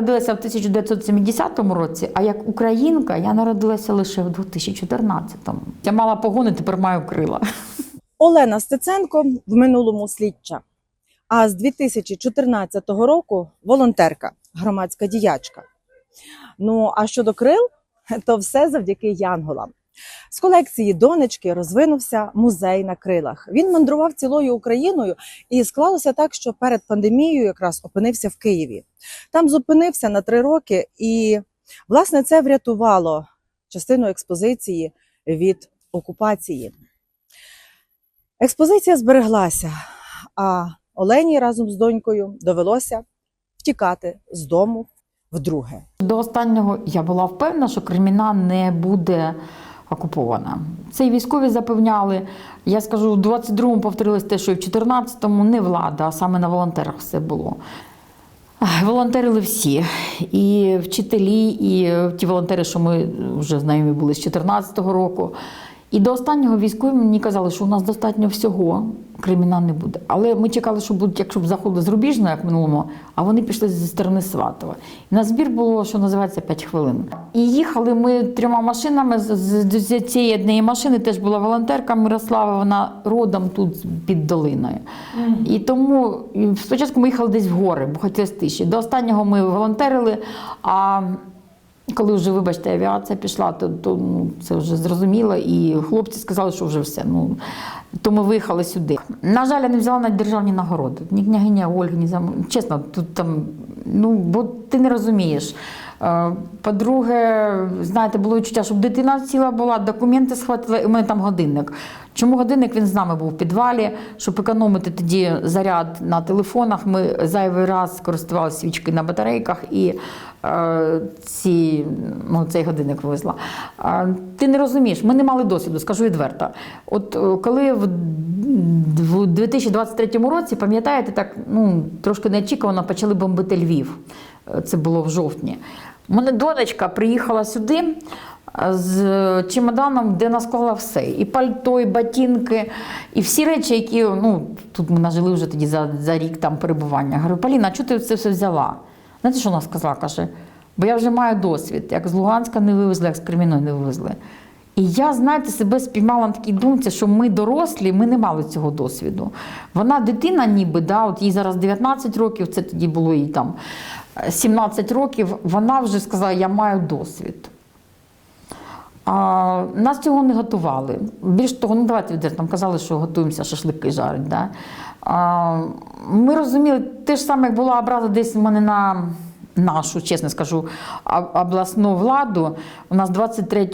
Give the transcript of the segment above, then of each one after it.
Народилася в 1970 році, а як українка я народилася лише в 2014-му. Я мала погони, тепер маю крила. Олена Стеценко в минулому слідча. А з 2014 року волонтерка, громадська діячка. Ну а щодо крил, то все завдяки янголам. З колекції донечки розвинувся музей на крилах. Він мандрував цілою Україною і склалося так, що перед пандемією якраз опинився в Києві. Там зупинився на три роки, і власне це врятувало частину експозиції від окупації. Експозиція збереглася, а Олені разом з донькою довелося втікати з дому вдруге. До останнього я була впевнена, що Креміна не буде окупована. Це і військові запевняли. Я скажу, в 22-му повторилось те, що і в 14-му не влада, а саме на волонтерах все було. Волонтерили всі, і вчителі, і ті волонтери, що ми вже знайомі були з 14-го року. І до останнього військові мені казали, що у нас достатньо всього, криміна не буде. Але ми чекали, що будуть, якщо б заходили з Рубіжного, як минулому, а вони пішли зі сторони Сватова. І на збір було, що називається, 5 хвилин. І їхали ми трьома машинами. З, з, з цієї однієї машини теж була волонтерка Мирослава, вона родом тут під долиною. І тому спочатку ми їхали десь в гори, бо хотілося тиші. До останнього ми волонтерили. А коли вже, вибачте, авіація пішла, то, то ну, це вже зрозуміло. І хлопці сказали, що вже все. Ну, то ми виїхали сюди. На жаль, я не взяла навіть державні нагороди. Ні княгиня Ольги, ні зам... Чесно, тут там, ну, бо ти не розумієш. Е, По-друге, знаєте, було відчуття, щоб дитина ціла була, документи схватила, і у мене там годинник. Чому годинник він з нами був в підвалі, щоб економити тоді заряд на телефонах. Ми зайвий раз користувалися свічки на батарейках і е, ці, ну, цей годинник вивезла. Е, ти не розумієш, ми не мали досвіду, скажу відверто. От е, коли в, в 2023 році, пам'ятаєте, так ну, трошки неочікувано почали бомбити Львів. Е, Це було в жовтні. У мене донечка приїхала сюди е, з чемоданом, де насклала все. І пальто, і ботинки, і всі речі, які ну, тут ми нажили вже тоді за, за рік там перебування. Говорю, Поліна, чого ти це все взяла? Знаєте, що вона сказала? Каже, бо я вже маю досвід, як з Луганська не вивезли, як з Креміної не вивезли. І я, знаєте, себе спіймала на такій думці, що ми дорослі, ми не мали цього досвіду. Вона дитина, ніби, да, от їй зараз 19 років, це тоді було їй там 17 років. Вона вже сказала, я маю досвід. А, нас цього не готували. Більш того, ну давайте відверто, нам казали, що готуємося шашлики жарить. Да? Ми розуміли, те ж саме, як була образа десь в мене на нашу, чесно скажу, обласну владу. У нас 23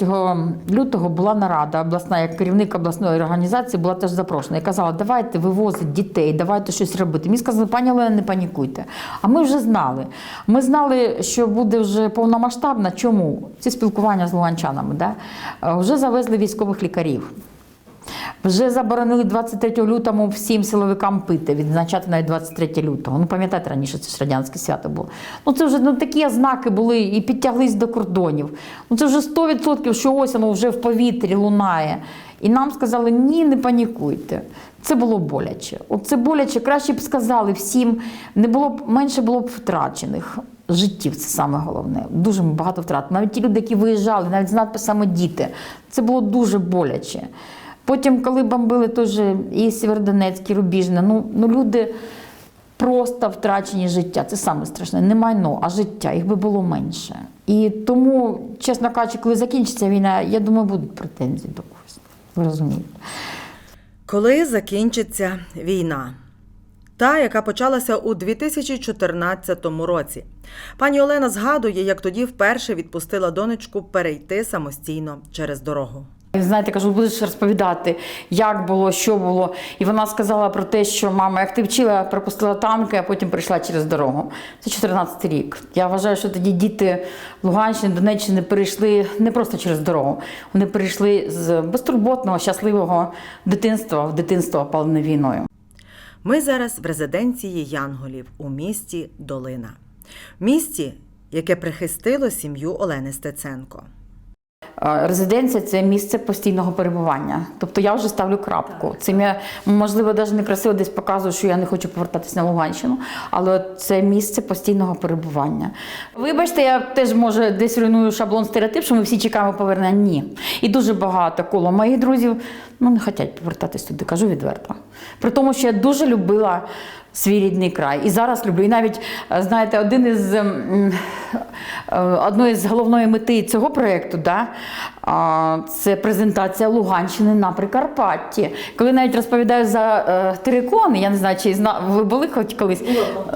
лютого була нарада обласна, як керівник обласної організації була теж запрошена. І казала, давайте вивозити дітей, давайте щось робити. Мені сказали, пані Олена, не панікуйте. А ми вже знали. Ми знали, що буде вже повномасштабна. Чому? Ці спілкування з луганчанами. Да? Е, Вже завезли військових лікарів. Вже заборонили 23 лютому всім силовикам пити, відзначати навіть 23 лютого. Ну, пам'ятаєте, раніше це ж радянське свято було. Ну це вже ну, такі ознаки були і підтяглись до кордонів. Ну це вже 100%, що ось воно вже в повітрі лунає. І нам сказали, ні, не панікуйте. Це було боляче. От це боляче, краще б сказали всім, не було б менше було б втрачених. Життів це саме головне. Дуже багато втрат. Навіть ті люди, які виїжджали, навіть з надписами діти, це було дуже боляче. Потім, коли бомбили теж і Сєвєродонецьк, і Рубіжне, ну, ну люди просто втрачені життя. Це саме страшне. Не майно, а життя. Їх би було менше. І тому, чесно кажучи, коли закінчиться війна, я думаю, будуть претензії до когось. Ви розумієте? Коли закінчиться війна? Та, яка почалася у 2014 році. Пані Олена згадує, як тоді вперше відпустила донечку перейти самостійно через дорогу. Знаєте, кажу, будеш розповідати, як було, що було. І вона сказала про те, що мама, як ти вчила, пропустила танки, а потім прийшла через дорогу. Це 14 рік. Я вважаю, що тоді діти Луганщини, Донеччини перейшли не просто через дорогу. Вони перейшли з безтурботного, щасливого дитинства в дитинство опалене війною. Ми зараз в резиденції Янголів у місті Долина. Місті, яке прихистило сім'ю Олени Стеценко. Е, резиденція це місце постійного перебування. Тобто я вже ставлю крапку. Цим я можливо навіть некрасиво десь показую, що я не хочу повертатися на Луганщину, але це місце постійного перебування. Вибачте, я теж може десь руйную шаблон стереотип, що ми всі чекаємо повернення. Ні. І дуже багато коло моїх друзів ну, не хочуть повертатись туди, кажу відверто. При тому, що я дуже любила свій рідний край. І зараз люблю. І навіть, е, знаєте, один із ем, е, одної з головної мети цього проєкту, да, це презентація Луганщини на Прикарпатті. Коли навіть розповідаю за е, терикони, я не знаю, чи зна... ви були хоч колись?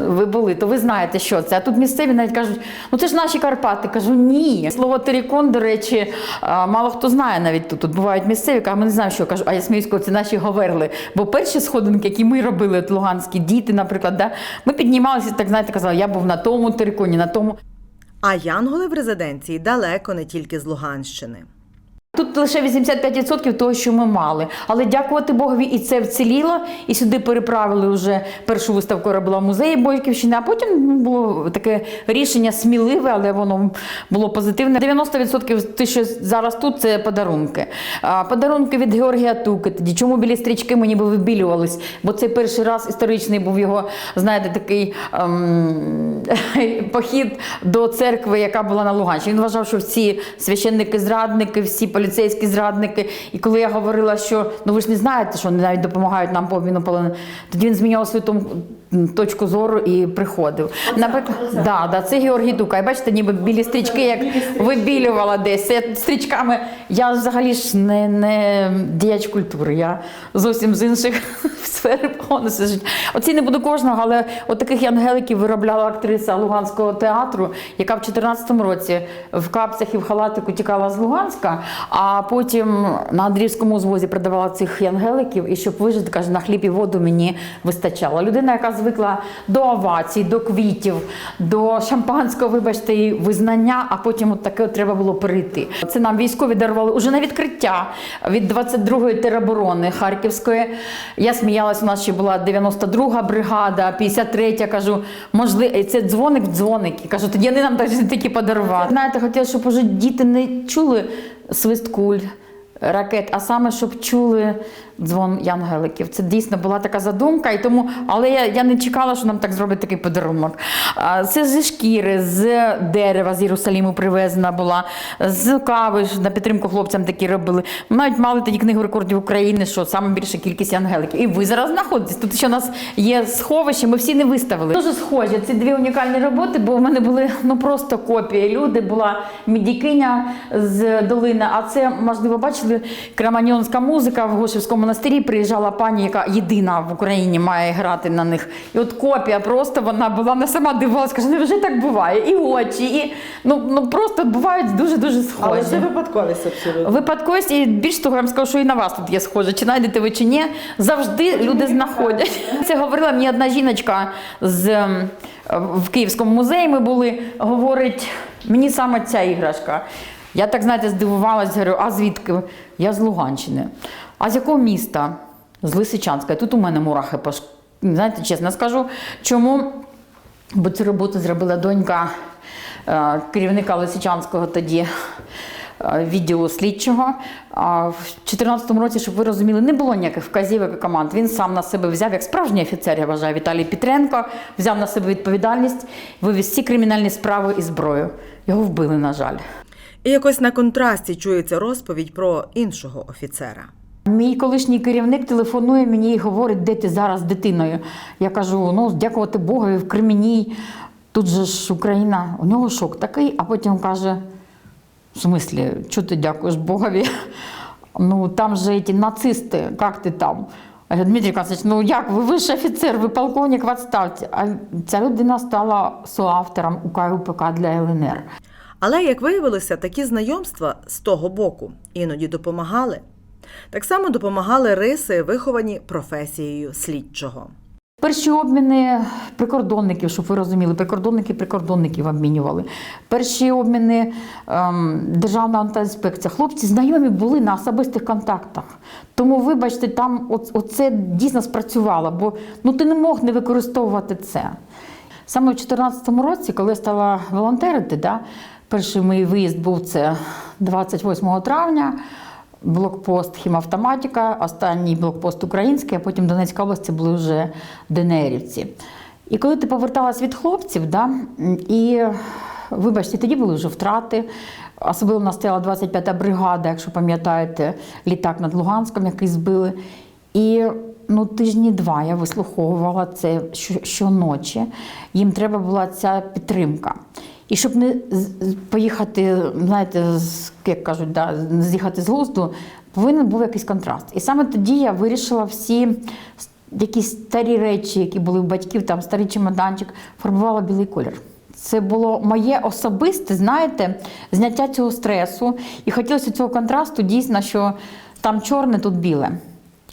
Ви були, то ви знаєте, що це. А тут місцеві навіть кажуть, ну це ж наші Карпати. Кажу, ні. Слово терикон, до речі, е, мало хто знає навіть тут. Тут бувають місцеві, кажуть, ми не знаємо, що кажу. А я сміюсь, коли це наші говерли. Бо перші сходинки, які ми робили, от луганські діти, наприклад, да, ми піднімалися, так знаєте, казали, я був на тому териконі, на тому. А янголи в резиденції далеко не тільки з Луганщини. Тут лише 85% того, що ми мали. Але дякувати Богові, і це вціліло. І сюди переправили вже першу виставку робила в музеї Бойківщини, а потім було таке рішення сміливе, але воно було позитивне. 90% те, що зараз тут, це подарунки. Подарунки від Георгія Туки. Тоді чому білі стрічки мені би вибілювались? Бо це перший раз історичний був його, знаєте, такий ем, похід до церкви, яка була на Луганщині. Він вважав, що всі священники-зрадники, всі поліцейські зрадники. І коли я говорила, що ну ви ж не знаєте, що вони навіть допомагають нам по обміну полонених, тоді він змінював свою тому точку зору і приходив. Наприклад, да, да, це Георгій Дука. І бачите, ніби білі стрічки, як вибілювала десь. Це стрічками. Я взагалі ж не, не діяч культури. Я зовсім з інших сфер повністю життя. Оці не буду кожного, але от таких ангеликів виробляла актриса Луганського театру, яка в 2014 році в капцях і в халатику тікала з Луганська, а потім на Андріївському звозі продавала цих ангеликів, і щоб вижити, каже, на хліб і воду мені вистачало. Людина, яка звикла до овацій, до квітів, до шампанського, вибачте, і визнання, а потім от таке от треба було перейти. Це нам військові дарували уже на відкриття від 22-ї тероборони Харківської. Я сміялась, у нас ще була 92-га бригада, 53-я, кажу, можливо, це дзвоник в дзвоник. І кажу, тоді вони нам такі подарували. Знаєте, хотіла, щоб уже діти не чули свист куль. Ракет, а саме щоб чули дзвон Янгеликів. Це дійсно була така задумка, і тому, але я, я не чекала, що нам так зроблять такий подарунок. Це зі шкіри, з дерева з Єрусаліму привезена була, з кави на підтримку хлопцям такі робили. Ми навіть мали тоді книгу рекордів України, що саме більша кількість ангеликів. І ви зараз знаходитесь. Тут ще у нас є сховище, ми всі не виставили. Дуже схожі. Ці дві унікальні роботи, бо в мене були ну просто копії. Люди була медікиня з долини. А це можливо бачили краманьонська музика в Гошевському монастирі. Приїжджала пані, яка єдина в Україні має грати на них. І от копія просто вона була не сама дивилась, каже, невже так буває? І очі, і ну, ну просто бувають дуже дуже схожі. випадковість абсолютно. Випадковість, і більш того, я вам скажу, що і на вас тут є схоже. Чи знайдете ви чи ні, завжди люди знаходять. Це говорила мені одна жіночка з ем, в Київському музеї. Ми були, говорить, мені саме ця іграшка. Я так знаєте, здивувалась, говорю, а звідки? Я з Луганщини. А з якого міста? З Лисичанська. Тут у мене мурахи пош... Знаєте, чесно скажу, чому? Бо цю роботу зробила донька е, керівника Лисичанського тоді е, відділу слідчого. А в 2014 році, щоб ви розуміли, не було ніяких вказівок і команд. Він сам на себе взяв, як справжній офіцер, я вважаю, Віталій Петренко, взяв на себе відповідальність, вивіз всі кримінальні справи і зброю. Його вбили, на жаль. І якось на контрасті чується розповідь про іншого офіцера. Мій колишній керівник телефонує мені і говорить, де ти зараз з дитиною. Я кажу: ну, дякувати Богові, в Креміній, тут же ж Україна. У нього шок такий, а потім каже: в смислі, чого ти дякуєш Богові? Ну там же ці нацисти, як ти там? Я Дмитрий Константинович, ну як, ви вищий офіцер, ви полковник в відставці. А ця людина стала соавтором УК для ЛНР. Але, як виявилося, такі знайомства з того боку іноді допомагали. Так само допомагали риси, виховані професією слідчого. Перші обміни прикордонників, щоб ви розуміли, прикордонники прикордонників обмінювали. Перші обміни ем, Державна антиінспекція. Хлопці знайомі були на особистих контактах. Тому, вибачте, там оце дійсно спрацювало, бо ну, ти не мог не використовувати це. Саме в 2014 році, коли я стала волонтерити, да, Перший мій виїзд був це 28 травня. Блокпост хімавтоматика, останній блокпост український, а потім Донецька область це були вже ДНРівці. І коли ти поверталась від хлопців, да, і вибачте, тоді були вже втрати. Особливо нас стояла 25-та бригада, якщо пам'ятаєте, літак над Луганськом, який збили. І ну, тижні два я вислуховувала це щоночі. Їм треба була ця підтримка. І щоб не поїхати, знаєте, як кажуть, да, з'їхати з глузду, повинен був якийсь контраст. І саме тоді я вирішила всі якісь старі речі, які були у батьків, там старий чемоданчик, фарбувала білий колір. Це було моє особисте, знаєте, зняття цього стресу. І хотілося цього контрасту дійсно, що там чорне, тут біле.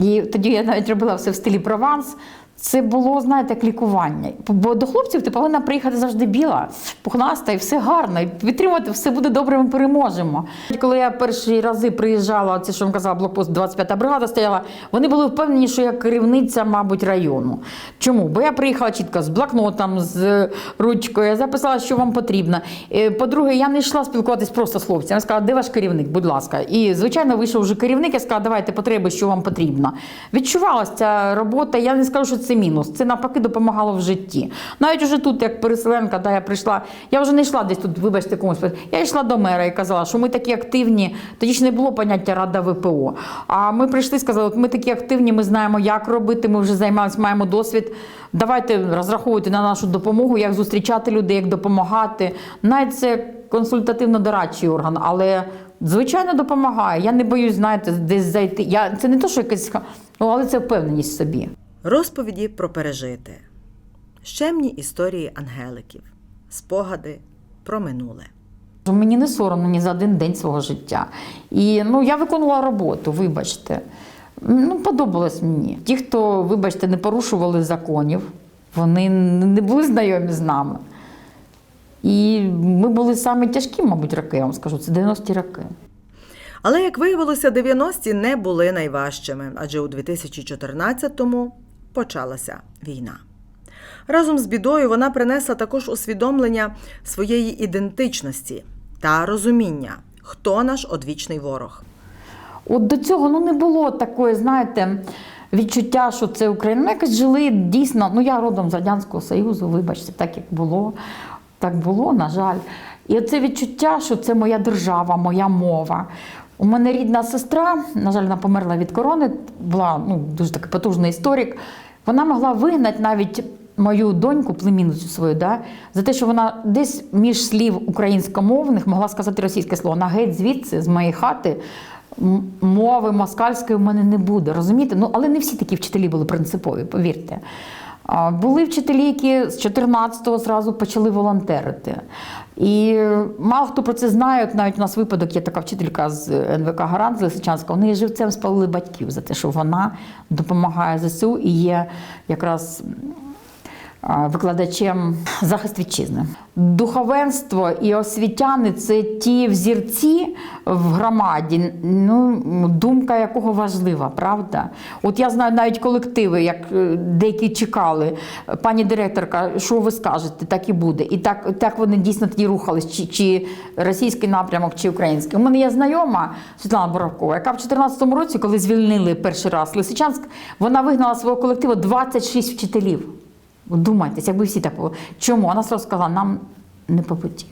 І тоді я навіть робила все в стилі прованс. Це було, знаєте, як лікування. Бо до хлопців ти повинна приїхати завжди біла, пухнаста, і все гарно. І підтримати все буде добре, ми переможемо. Коли я перші рази приїжджала, це що вам казала, блокпост 25-та бригада стояла, вони були впевнені, що я керівниця, мабуть, району. Чому? Бо я приїхала чітко з блокнотом, з ручкою, я записала, що вам потрібно. Е, По-друге, я не йшла спілкуватись просто з хлопцями. Я сказала, де ваш керівник, будь ласка. І, звичайно, вийшов вже керівник, я сказала, давайте потреби, що вам потрібно. Відчувалася ця робота. Я не скажу, що це мінус. Це навпаки допомагало в житті. Навіть уже тут, як переселенка, да, я прийшла, я вже не йшла десь тут, вибачте, комусь. Я йшла до мера і казала, що ми такі активні. Тоді ж не було поняття Рада ВПО. А ми прийшли і сказали, от ми такі активні, ми знаємо, як робити, ми вже займалися, маємо досвід. Давайте розраховуйте на нашу допомогу, як зустрічати людей, як допомагати. Навіть це консультативно-дорадчий орган, але звичайно допомагає. Я не боюсь, знаєте, десь зайти. Я, це не то, що якесь, ну, але це впевненість в собі. Розповіді про пережите, щемні історії ангеликів, спогади про минуле. Мені не соромно ні за один день свого життя. І ну, я виконувала роботу, вибачте. Ну, подобалось мені. Ті, хто, вибачте, не порушували законів, вони не були знайомі з нами. І ми були самі тяжкі, мабуть, роки, я вам скажу, це 90-ті роки. Але, як виявилося, 90-ті не були найважчими, адже у 2014-му почалася війна. Разом з бідою вона принесла також усвідомлення своєї ідентичності та розуміння, хто наш одвічний ворог. От до цього ну, не було такої, знаєте, відчуття, що це Україна. Ми якось жили дійсно. Ну, я родом з Радянського Союзу, вибачте, так як було. Так було, на жаль. І оце відчуття, що це моя держава, моя мова. У мене рідна сестра, на жаль, вона померла від корони, була ну, дуже такий потужний історик. Вона могла вигнати навіть мою доньку, племінницю свою, да, за те, що вона десь між слів українськомовних могла сказати російське слово. На геть звідси, з моєї хати, мови москальської в мене не буде. Розумієте? Ну, але не всі такі вчителі були принципові, повірте. Були вчителі, які з 14-го зразу почали волонтерити. І мало хто про це знає. От навіть у нас випадок є така вчителька з НВК Гарант з Лисичанська. Вони живцем спалили батьків за те, що вона допомагає ЗСУ і є якраз викладачем захист вітчизни. Духовенство і освітяни це ті взірці в громаді, ну, думка якого важлива, правда? От я знаю навіть колективи, як е, деякі чекали, пані директорка, що ви скажете, так і буде. І так, так вони дійсно тоді рухались, чи, чи російський напрямок, чи український. У мене є знайома Світлана Боровкова, яка в 2014 році, коли звільнили перший раз Лисичанськ, вона вигнала свого колективу 26 вчителів. Думайтесь, якби всі так. Чому? Вона сразу сказала, нам не по путі.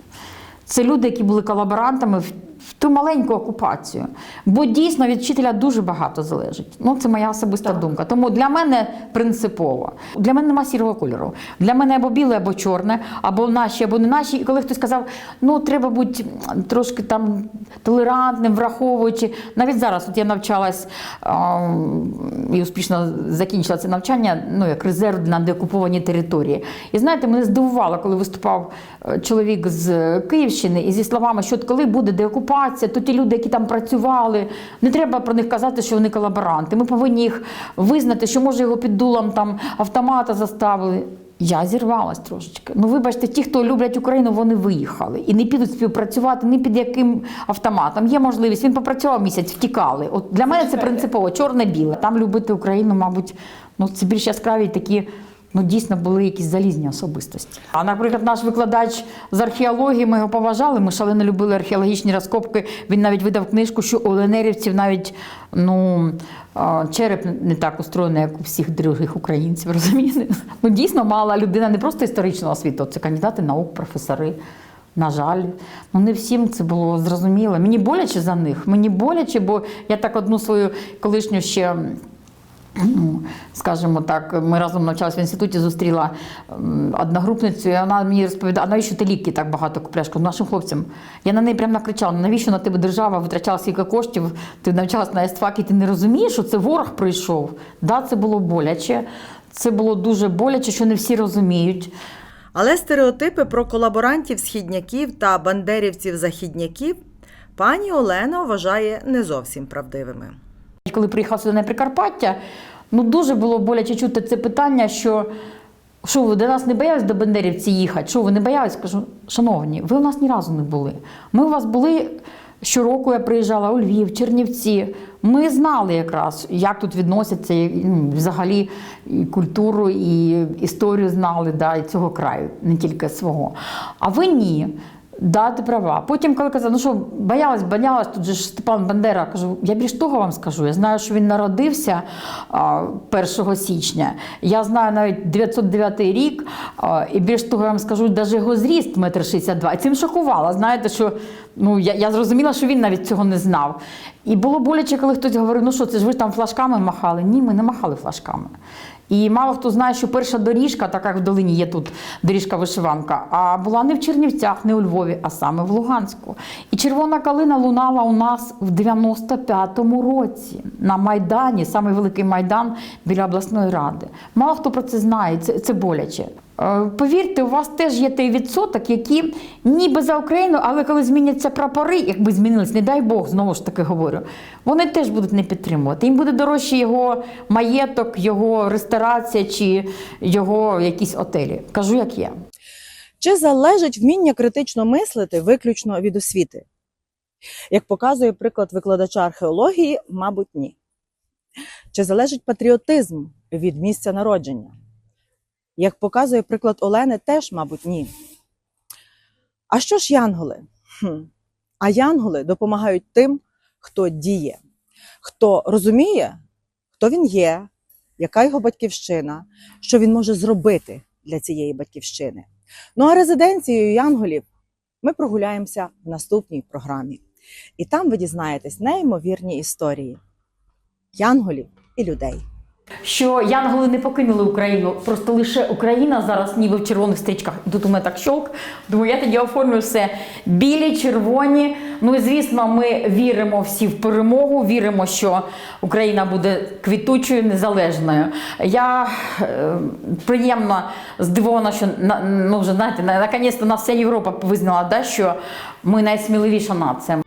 Це люди, які були колаборантами в ту маленьку окупацію. Бо дійсно від вчителя дуже багато залежить. Ну, це моя особиста думка. Тому для мене принципово. Для мене нема сірого кольору. Для мене або біле, або чорне, або наші, або не наші. І коли хтось сказав, ну треба бути трошки там толерантним, враховуючи. Навіть зараз, от я навчалась а, і успішно закінчила це навчання, ну як резерв на деокуповані території. І знаєте, мене здивувало, коли виступав е, чоловік з Київщини і зі словами, що от коли буде деокупація, то ті люди, які там працювали, не треба про них казати, що вони колаборанти. Ми повинні їх визнати, що може його під дулом там автомата заставили. Я зірвалась трошечки. Ну, вибачте, ті, хто люблять Україну, вони виїхали і не підуть співпрацювати ні під яким автоматом. Є можливість. Він попрацював місяць, втікали. От для мене це принципово чорне-біле. Там любити Україну, мабуть, ну це більш яскраві такі ну дійсно були якісь залізні особистості. А наприклад, наш викладач з археології, ми його поважали, ми шалено любили археологічні розкопки. Він навіть видав книжку, що у ЛНРівців навіть ну, череп не так устроєний, як у всіх других українців. Розумієте? Ну дійсно мала людина не просто історичного освіту, це кандидати наук, професори. На жаль, ну не всім це було зрозуміло. Мені боляче за них. Мені боляче, бо я так одну свою колишню ще. Ну, Скажімо так, ми разом навчалися в інституті, зустріла одногрупницю, і вона мені розповідала, а навіщо ти ліки так багато купляєш? Кажу, нашим хлопцям. Я на неї прямо накричала, навіщо на тебе держава витрачала стільки коштів, ти навчалась на естфакі, ти не розумієш, що це ворог прийшов. Да, це було боляче. Це було дуже боляче, що не всі розуміють. Але стереотипи про колаборантів східняків та бандерівців-західняків пані Олена вважає не зовсім правдивими. Коли приїхав сюди на Прикарпаття, ну дуже було боляче чути це питання, що. Що ви до нас не боялись до Бендерівці їхати? Що ви не боялись? Кажу, шановні, ви у нас ні разу не були. Ми у вас були щороку, я приїжджала у Львів, Чернівці. Ми знали якраз, як тут відносяться ну, взагалі і культуру, і історію знали да, і цього краю, не тільки свого. А ви ні. Да, ти права. Потім, коли казав, ну що, боялась, боялась, тут же ж Степан Бандера, кажу, я більш того вам скажу. Я знаю, що він народився 1 січня. Я знаю навіть 909 рік, і більш того, я вам скажу, навіть його зріст 1,62 м. І цим шокувала. Знаєте, що ну, я, я зрозуміла, що він навіть цього не знав. І було боляче, коли хтось говорив, ну що, це ж ви там флажками махали. Ні, ми не махали флажками. І мало хто знає, що перша доріжка, така як в долині є тут доріжка вишиванка, а була не в Чернівцях, не у Львові, а саме в Луганську. І червона калина лунала у нас в 95-му році на Майдані, самий великий майдан біля обласної ради. Мало хто про це знає, це, це боляче. Е, Повірте, у вас теж є той відсоток, які ніби за Україну, але коли зміняться прапори, якби змінились, не дай Бог, знову ж таки говорю, вони теж будуть не підтримувати. Їм буде дорожче його маєток, його ресторація чи його якісь отелі. Кажу, як є. Чи залежить вміння критично мислити виключно від освіти? Як показує приклад викладача археології, мабуть, ні. Чи залежить патріотизм від місця народження? Як показує приклад Олени, теж, мабуть, ні. А що ж янголи? Хм. А янголи допомагають тим, хто діє, хто розуміє, хто він є, яка його батьківщина, що він може зробити для цієї батьківщини. Ну а резиденцією янголів ми прогуляємося в наступній програмі. І там ви дізнаєтесь неймовірні історії янголів і людей. Що янголи не покинули Україну, просто лише Україна зараз ніби в червоних стрічках. Тут у мене так щолк. Думаю, я тоді оформлю все білі, червоні. Ну і звісно, ми віримо всі в перемогу, віримо, що Україна буде квітучою, незалежною. Я е, приємно здивована, що ну вже знаєте, на- наконець-то нас вся Європа визнала, да, що ми найсміливіша нація.